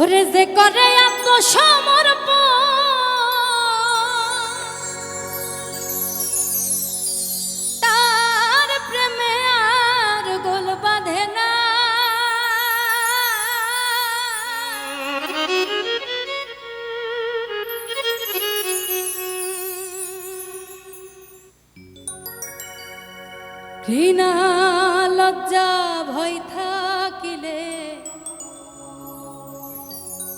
ওরে যে করে আত্মসমর্প তার প্রেমে আর গোল বাঁধে না। ঘৃণা লজ্জা ভয় থাকিলে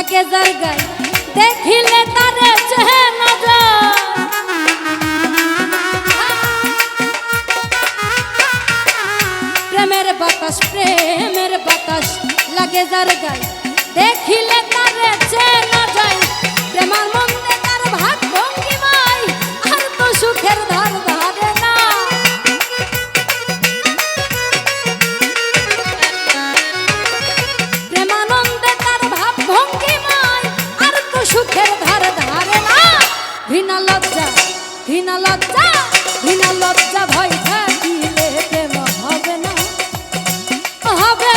লাগে যার গায়ে দেখিলে তারে চেহে না যায়। প্রেমের বাতাস প্রেমের বাতাস লাগে যার গায়ে ঘৃণা লজ্জা ভয় থাকিলে প্রেম হবে না। হবে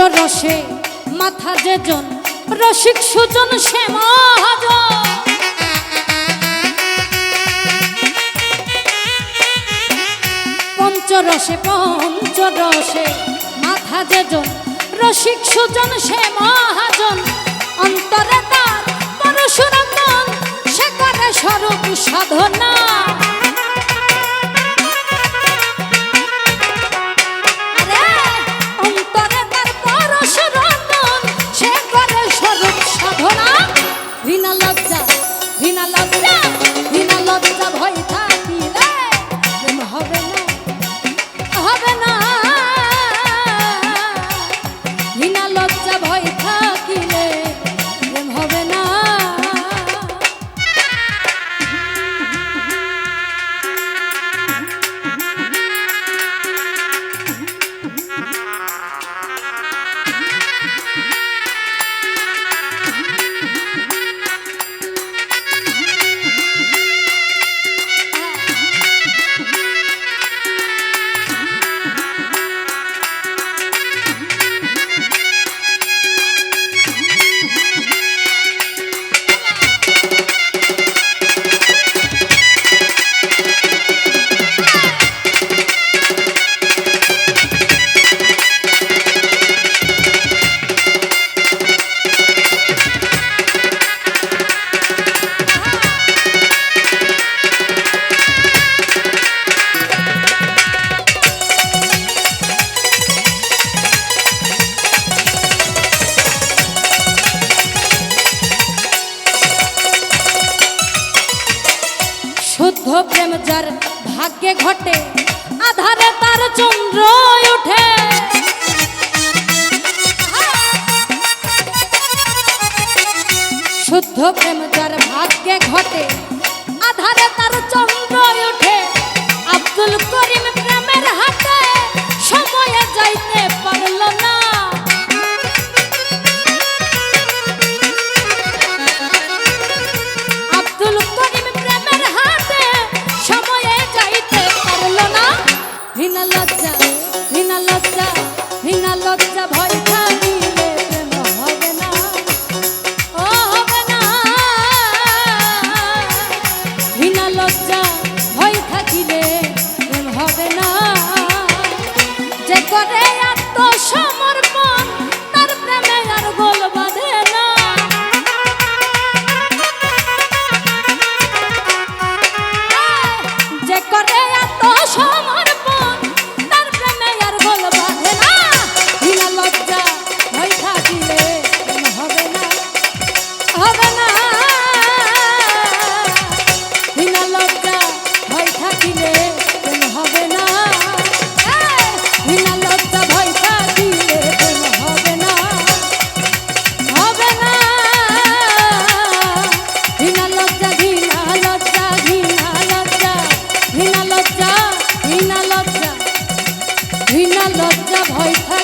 পঞ্চরসে মাথা যেজন রসিক সুজন সে পঞ্চরসে পঞ্চরসে মাথা যেজন রসিক সুজন সে মহাজন। 老师，上。মুগ্ধ প্রেম যার ভাগ্যে ঘটে আধারে তার চন্দ্র উঠে শুদ্ধ প্রেম যার ভাগ্য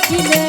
ছিলে